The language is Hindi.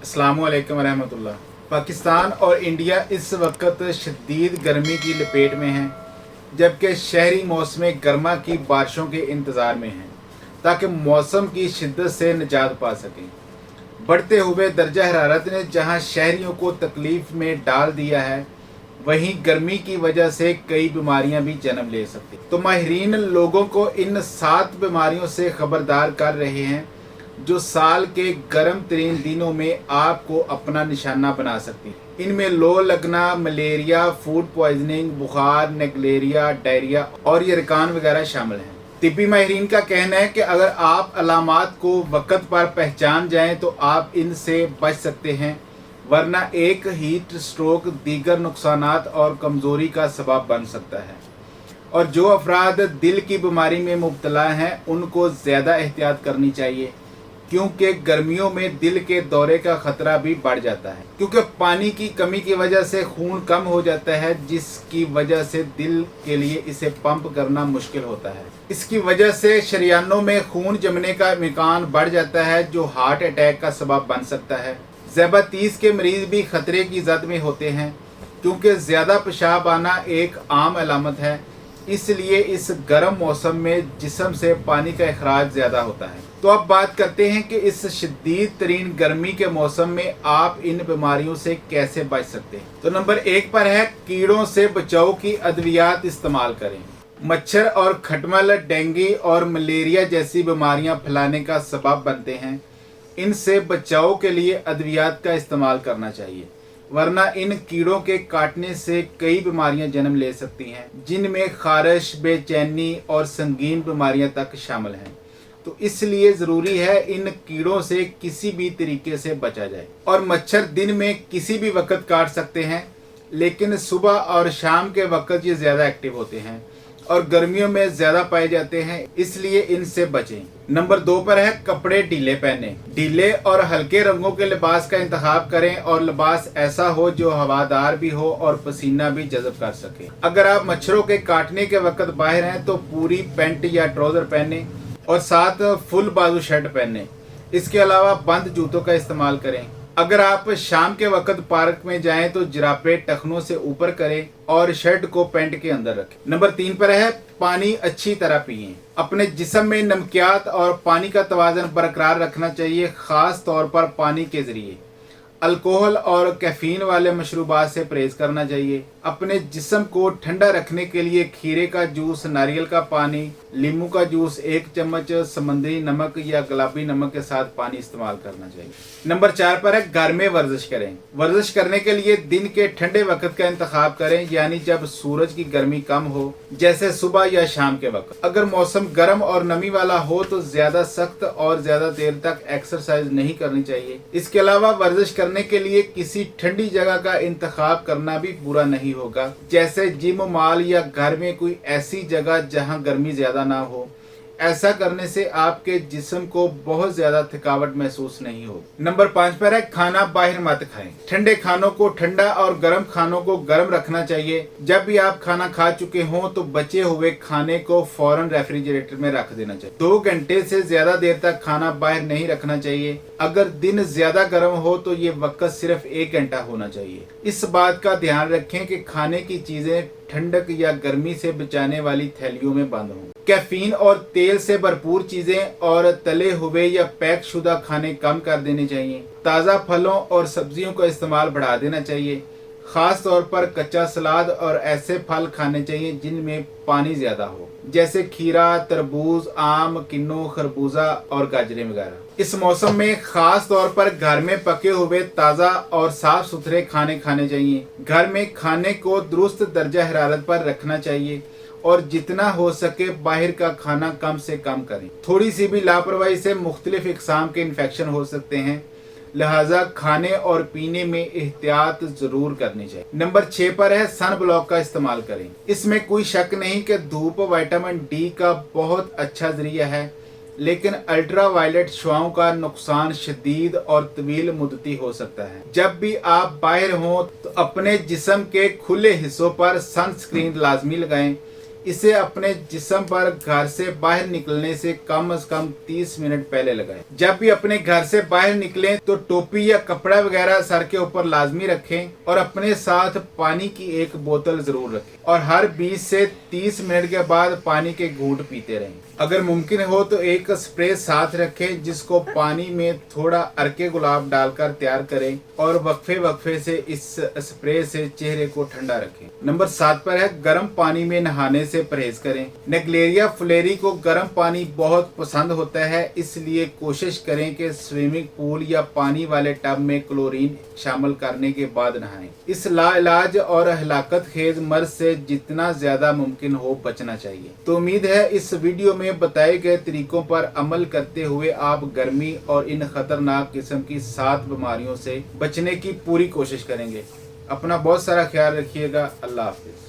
अस्सलाम वालेकुम रहमतुल्लाह पाकिस्तान और इंडिया इस वक्त शदीद गर्मी की लपेट में हैं, जबकि शहरी मौसम गर्मा की बारिशों के इंतज़ार में हैं, ताकि मौसम की शिद्दत से निजात पा सकें। बढ़ते हुए दर्जा हरारत ने जहाँ शहरियों को तकलीफ़ में डाल दिया है, वहीं गर्मी की वजह से कई बीमारियाँ भी जन्म ले सकती तो माहरीन, लोगों को इन सात बीमारियों से खबरदार कर रहे हैं जो साल के गर्म तरीन दिनों में आपको अपना निशाना बना सकती है। इनमें लो लगना, मलेरिया फ़ूड पॉइजनिंग बुखार, नेगलेरिया डायरिया और यरकान वगैरह शामिल हैं। तिब्बी माहरीन का कहना है कि अगर आप अलामात को वक़्त पर पहचान जाएँ तो आप इनसे बच सकते हैं, वरना एक हीट स्ट्रोक दीगर नुकसान और कमज़ोरी का सबब बन सकता है। और जो अफराद दिल की बीमारी में मुबतला हैं, उनको ज़्यादा एहतियात करनी चाहिए। क्योंकि गर्मियों में दिल के दौरे का खतरा भी बढ़ जाता है। क्योंकि पानी की कमी की वजह से खून कम हो जाता है, जिसकी वजह से दिल के लिए इसे पंप करना मुश्किल होता है। इसकी वजह से शरियानों में खून जमने का इम्कान बढ़ जाता है, जो हार्ट अटैक का सबब बन सकता है। जैबा तीस के मरीज़ भी खतरे की जद में होते हैं, क्योंकि ज़्यादा पेशाब आना एक आम अलामत है। इसलिए इस गर्म मौसम में जिसम से पानी का अखराज ज़्यादा होता है। तो अब बात करते हैं कि इस शदीद तरीन गर्मी के मौसम में आप इन बीमारियों से कैसे बच सकते हैं? तो नंबर एक पर है, कीड़ों से बचाव की अद्वियात इस्तेमाल करें। मच्छर और खटमल, डेंगू और मलेरिया जैसी बीमारियाँ फैलाने का सबब बनते हैं। इनसे बचाव के लिए अद्वियात का इस्तेमाल करना चाहिए, वरना इन कीड़ों के काटने से कई बीमारियाँ जन्म ले सकती हैं, जिनमें खारिश, बेचैनी और संगीन बीमारियाँ तक शामिल हैं। तो इसलिए ज़रूरी है इन कीड़ों से किसी भी तरीके से बचा जाए। और मच्छर दिन में किसी भी वक्त काट सकते हैं, लेकिन सुबह और शाम के वक्त ये ज़्यादा एक्टिव होते हैं और गर्मियों में ज़्यादा पाए जाते हैं, इसलिए इनसे बचें। नंबर दो पर है कपड़े ढीले पहने। ढीले और हल्के रंगों के लिबास का इंतखाब करें और लिबास ऐसा हो जो हवादार भी हो और पसीना भी जज्ब कर सके। अगर आप मच्छरों के काटने के वक्त बाहर हैं तो पूरी पेंट या ट्राउज़र पहने। और साथ फुल बाजू शर्ट पहने इसके अलावा बंद जूतों का इस्तेमाल करें। अगर आप शाम के वक्त पार्क में जाएँ तो जरापे टखनों से ऊपर करें और शर्ट को पेंट के अंदर रखें। नंबर तीन पर है, पानी अच्छी तरह पिए। अपने जिसम में नमकियात और पानी का तोज़न बरकरार रखना चाहिए, ख़ास तौर पर पानी के ज़रिए। अल्कोहल और कैफीन वाले मशरूबात से परहेज करना चाहिए। अपने जिस्म को ठंडा रखने के लिए खीरे का जूस, नारियल का पानी, लींबू का जूस, एक चम्मच समुद्री नमक या गुलाबी नमक के साथ पानी इस्तेमाल करना चाहिए। नंबर चार पर है, घर में वर्जिश करें। वर्जिश करने के लिए दिन के ठंडे वक्त का इंतखाब करें, यानी जब सूरज की गर्मी कम हो, जैसे सुबह या शाम के वक्त। अगर मौसम गर्म और नमी वाला हो तो ज़्यादा सख्त और ज़्यादा देर तक एक्सरसाइज नहीं करनी चाहिए। इसके अलावा वर्जिश के लिए किसी ठंडी जगह का इंतखाब करना भी बुरा नहीं होगा। जैसे जिम, मॉल या घर में कोई ऐसी जगह जहाँ गर्मी ज़्यादा ना हो। ऐसा करने से आपके जिस्म को बहुत ज़्यादा थकावट महसूस नहीं हो नंबर पाँच पर है, खाना बाहर मत खाएँ। ठंडे खानों को ठंडा और गर्म खानों को गर्म रखना चाहिए। जब भी आप खाना खा चुके हों तो बचे हुए खाने को फ़ौरन रेफ्रिजरेटर में रख देना चाहिए। दो घंटे से ज़्यादा देर तक खाना बाहर नहीं रखना चाहिए। अगर दिन ज़्यादा गर्म हो तो ये वक्त सिर्फ़ एक घंटा होना चाहिए। इस बात का ध्यान रखें कि खाने की चीज़ें ठंडक या गर्मी से बचाने वाली थैलियों में बंद हों। कैफीन और तेल से भरपूर चीज़ें और तले हुए या पैक शुदा खाने कम कर देने चाहिए। ताज़ा फलों और सब्जियों का इस्तेमाल बढ़ा देना चाहिए। खास तौर पर कच्चा सलाद और ऐसे फल खाने चाहिए जिनमें पानी ज़्यादा हो, जैसे खीरा, तरबूज, आम, किन्नू, खरबूजा और गाजरे वगैरह। इस मौसम में खास तौर पर घर में पके हुए ताज़ा और साफ़ सुथरे खाने खाने चाहिए। घर में खाने को दुरुस्त दर्जा हरारत पर रखना चाहिए। और जितना हो सके बाहर का खाना कम से कम करें। थोड़ी सी भी लापरवाही से मुख्तलिफ़ इकसाम के इन्फेक्शन हो सकते हैं। लिहाजा खाने और पीने में एहतियात ज़रूर करनी चाहिए। नंबर छह पर है सन ब्लॉक का इस्तेमाल करें। इसमें कोई शक नहीं कि धूप विटामिन डी का बहुत अच्छा ज़रिया है, लेकिन अल्ट्रा वायलेट शुआओं का नुकसान शदीद और तवील मुदती हो सकता है। जब भी आप बाहर हों तो अपने जिसम के खुले हिस्सों पर सनस्क्रीन लाजमी लगाएँ। इसे अपने जिसम पर घर से बाहर निकलने से कम से कम 30 मिनट पहले लगाएँ। जब भी अपने घर से बाहर निकलें तो टोपी या कपड़ा वगैरह सर के ऊपर लाजमी रखें और अपने साथ पानी की एक बोतल ज़रूर रखें। और हर 20 से 30 मिनट के बाद पानी के घूट पीते रहें। अगर मुमकिन हो तो एक स्प्रे साथ रखें, जिसको पानी में थोड़ा अरके गुलाब डालकर तैयार करें और वक्फे वक्फे से इस स्प्रे से चेहरे को ठंडा रखें। नंबर सात पर है, गर्म पानी में नहाने से परहेज करें। नेगलेरिया फुलेरी को गर्म पानी बहुत पसंद होता है, इसलिए कोशिश करें कि स्विमिंग पूल या पानी वाले टब में क्लोरीन शामिल करने के बाद नहाएँ। इस लाइलाज और हलाकत खेज मर्ज से जितना ज़्यादा मुमकिन हो बचना चाहिए। तो उम्मीद है इस वीडियो में बताए गए तरीकों पर अमल करते हुए आप गर्मी और इन खतरनाक किस्म की सात बीमारियों से बचने की पूरी कोशिश करेंगे। अपना बहुत सारा ख्याल रखिएगा। अल्लाह हाफिज।